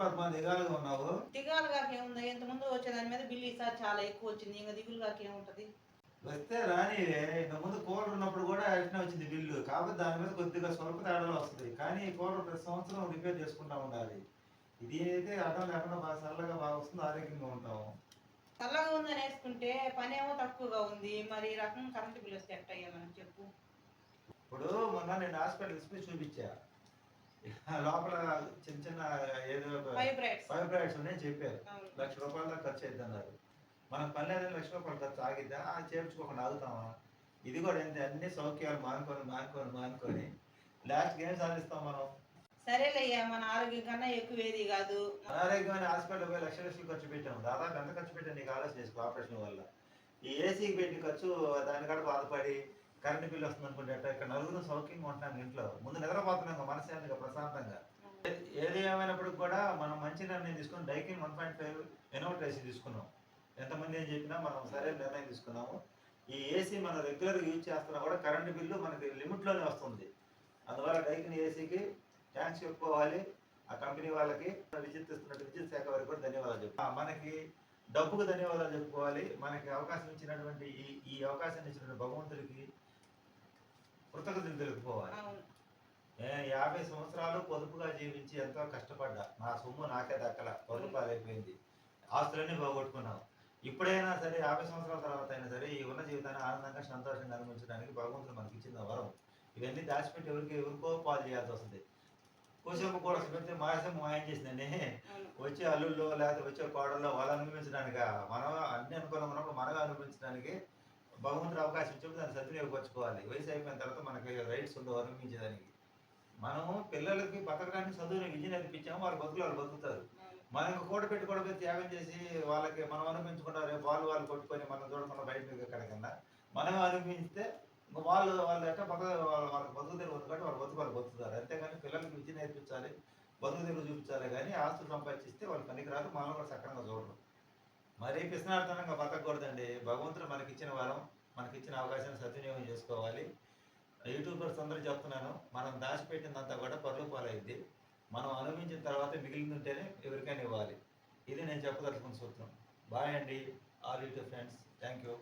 పద్మ? దిగాలుగా ఉన్నావు? దిగాలుగా ఏముంది? ఇంత ముందు వచ్చే దాని మీద బిల్లు ఈసారి చాలా ఎక్కువ వచ్చింది. ఇంకా దిగులుగా ఏముంటది? వస్తే రాని ఇంత ముందు కూలర్ ఉన్నప్పుడు కూడా అట్నే వచ్చింది బిల్లు? కాబట్టి దాని మీద కొద్దిగా స్వల్ప తేడాలు వస్తుంది. కానీ ఈ కూలర్ ప్రతి సంవత్సరం రిపేర్ చేసుకుంటా ఉండాలి. ఇది అయితే అడ్డం లేకుండా బాగా చల్లగా బాగా వస్తుంది ఆరోగ్యంగా ఉంటాము చల్లగా ఉందని వేసుకుంటే పని ఏమో తక్కువగా ఉంది. మరి ఈ రకం కరెంట్ బిల్లు వస్తే ఎట్ట చెప్పు? ఇప్పుడు మొన్న నేను హాస్పిటల్ తీసుకుని చూపించా. లోపల చిన్న చిన్న ఫైబ్రాయిడ్స్ ఉన్నాయని చెప్పారు లక్ష రూపాయల దాకా ఖర్చు అవుతుంది అన్నారు మనకు పని లక్ష రూపాయలు ఖర్చు ఆగిద్దా? ఆ చేర్చుకోకుండా ఆగుతామా? ఇది కూడా ఏంటి అన్ని సౌఖ్యాలు మానుకొని మానుకొని మానుకొని లాస్ట్ ఏం సాధిస్తాం మనం? సరేలయ్యా మన ఆరోగ్యం కన్నా ఎక్కువ ఏది కాదు. అనారోగ్యమైన హాస్పిటల్ పోయి లక్ష లక్షలు ఖర్చు పెట్టాము. దాదాపు ఎంత ఖర్చు పెట్టాను నీకు ఆలోచన చేసుకో ఆపరేషన్ వల్ల? ఈ ఏసీకి పెట్టిన ఖర్చు దాని కూడా బాధపడి కరెంట్ బిల్ వస్తుంది అనుకుంటే? ఇక్కడ నలుగురు సౌఖ్యంగా ఉంటాను ఇంట్లో. ముందు నిద్రపోతున్నాం మనశాంతిగా ప్రశాంతంగా. ఏమైనప్పటికి కూడా మనం మంచి నిర్ణయం తీసుకుని డైకిన్ వన్ పాయింట్ ఫైవ్ ఎనోట్ ఏసీ తీసుకున్నాం. ఎంతమంది ఏం చెప్పినా మనం సరైన నిర్ణయం తీసుకున్నాము. ఈ ఏసీ మనం రెగ్యులర్ యూజ్ చేస్తున్నా కూడా కరెంటు బిల్లు మనకి లిమిట్లోనే వస్తుంది. అందువల్ల డైకిన్ ఏసీకి థ్యాంక్స్ చెప్పుకోవాలి. ఆ కంపెనీ వాళ్ళకి విద్యుత్ ఇస్తున్నట్టు విద్యుత్ శాఖ వారికి కూడా ధన్యవాదాలు చెప్పు. మనకి డబ్బుకు ధన్యవాదాలు చెప్పుకోవాలి. మనకి అవకాశం ఇచ్చినటువంటి ఈ ఈ అవకాశాన్ని ఇచ్చినటువంటి భగవంతుడికి కృతజ్ఞతలు తెలుపుకోవాలి. ఏ యాభై సంవత్సరాలు పొదుపుగా జీవించి ఎంతో కష్టపడ్డా. నా సొమ్ము నాకే దక్కల. పొదుపు అయిపోయింది. ఆస్తులన్నీ పోగొట్టుకున్నాం. ఇప్పుడైనా సరే యాభై సంవత్సరాల తర్వాత అయినా సరే ఈ ఉన్న జీవితాన్ని ఆనందంగా సంతోషంగా అనుభవించడానికి భగవంతుడు మనకి ఇచ్చిన వరం. ఇవన్నీ దాచిపెట్టి ఎవరికి ఎవరికో పాలు చేయాల్సి వస్తుంది. కోసేపు కూడా పెడితే మాసం మాయం చేసిందని వచ్చే అల్లుల్లో లేకపోతే వచ్చే కోడల్లో వాళ్ళు అనుభవించడానిక? మనం అన్ని అనుకున్నప్పుడు మనమే అనుభవించడానికి భగవంతుడు అవకాశం ఇచ్చినప్పుడు దాన్ని సద్వినియోగపరచుకోవాలి. వయసు అయిపోయిన తర్వాత మనకి రైట్స్ ఉండవు అనుభవించడానికి మనము పిల్లలకి బతకడానికి చదువుని విద్య నేర్పించాము వారు బతుకులు వాళ్ళు బతుకుతారు మనకు మనం కూడ పెట్టి కూడా త్యాగం చేసి వాళ్ళకి మనం అనుభవించుకుంటారు రేపు వాళ్ళు వాళ్ళు కొట్టుకొని మనం చూడకుండా బయట మీకు ఎక్కడ కన్నా మనం అనుభవిస్తే వాళ్ళు వాళ్ళు ఎట్లా బతక వాళ్ళకి బతుకు తెరువు కాబట్టి వాళ్ళు బతుకు వాళ్ళు బతుకుతారు. అంతేగాని పిల్లలకి విద్య నేర్పించాలి బతుకు తెరువు చూపించాలి కానీ ఆస్తులు సంపాదిస్తే వాళ్ళు పనికిరాదు మనం కూడా సక్రమంగా చూడరు. మరీ పిసనార్థనంగా బతకూడదండి భగవంతుడు మనకి ఇచ్చిన వరం మనకి ఇచ్చిన అవకాశాన్ని సద్వినియోగం చేసుకోవాలి. యూట్యూబర్స్ అందరూ చెప్తున్నాను మనం దాచిపెట్టినంతా కూడా పరులు పాలైద్ది. మనం అనుభవించిన తర్వాత మిగిలింది ఉంటేనే ఎవరికైనా ఇవ్వాలి. ఇది నేను చెప్పదలుచుకున్న సూత్రం. బాయ్ అండి all YouTube friends. Thank you